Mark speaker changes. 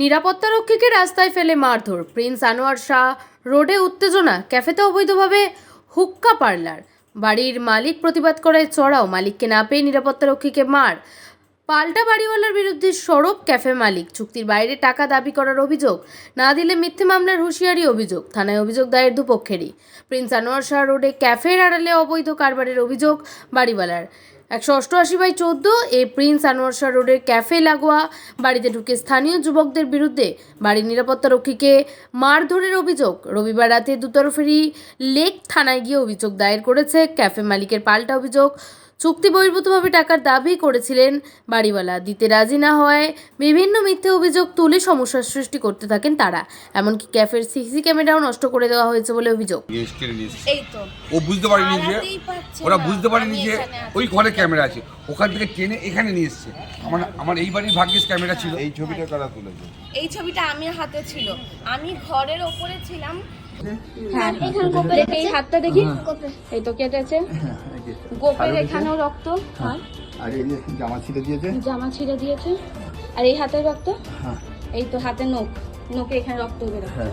Speaker 1: নিরাপত্তারক্ষীকে রাস্তায় ফেলে মারধর। প্রিন্স আনোয়ার শাহ রোডে উত্তেজনা, ক্যাফেতে অবৈধভাবে হুক্কা পার্লার। বাড়ির মালিক প্রতিবাদ করায় চড়াও, মালিককে না পেয়ে নিরাপত্তারক্ষীকে মার। পাল্টা বাড়িওয়ালার বিরুদ্ধে সরব ক্যাফে মালিক, চুক্তির বাইরে টাকা দাবি করার অভিযোগ, না দিলে মিথ্যে মামলার হুঁশিয়ারি অভিযোগ, থানায় অভিযোগ দায়ের দুপক্ষেরই। প্রিন্স আনোয়ার শাহ রোডে ক্যাফের আড়ালে অবৈধ কারবারের অভিযোগ, বাড়িওয়ালার। একশো অষ্টআশি বাই চোদ্দ এ প্রিন্স আনোয়ার রোডের ক্যাফে লাগোয়া। বাড়িতে ঢুকে স্থানীয় যুবকদের বিরুদ্ধে বাড়ির নিরাপত্তা রক্ষীকে মারধরের অভিযোগ। রবিবার রাতে দুতরফেরই লেক থানায় গিয়ে অভিযোগ দায়ের করেছে ক্যাফে মালিকের পাল্টা অভিযোগ। চুক্তি বহির্ভূতভাবে টাকার দাবি করেছিলেন বাড়িওয়ালা। দিতে রাজি না হওয়ায় বিভিন্ন মিথ্যে অভিযোগ তুলে সমস্যার সৃষ্টি করতে থাকেন তারা। এমনকি ক্যাফের সিসি ক্যামেরাও নষ্ট করে দেওয়া হয়েছে বলে অভিযোগ।
Speaker 2: এই তো।
Speaker 3: ও বুঝতে পারেনি যে ওরা। বুঝতে পারেনি যে ওই ঘরে ক্যামেরা আছে। ওখান থেকে টেনে এখানে নিয়ে এসছে। আমার আমার এই বাড়ির ভাগ্যেস ক্যামেরা ছিল।
Speaker 4: এই ছবিটা কারা তুলেছে?
Speaker 2: এই ছবিটা আমার হাতে ছিল। আমি ঘরের ওপরে ছিলাম।
Speaker 5: হ্যাঁ দেখি এই হাতটা দেখি। এই তো কেটেছে গোপের এখানেও রক্ত। আর?
Speaker 4: এই জামা ছিঁড়ে দিয়েছে।
Speaker 5: জামা ছিঁড়ে দিয়েছে। আর এই হাতের রক্ত?
Speaker 4: হ্যাঁ।
Speaker 5: এই তো হাতে নখ। নোকে এখানে রক্ত বেরো
Speaker 4: হ্যাঁ।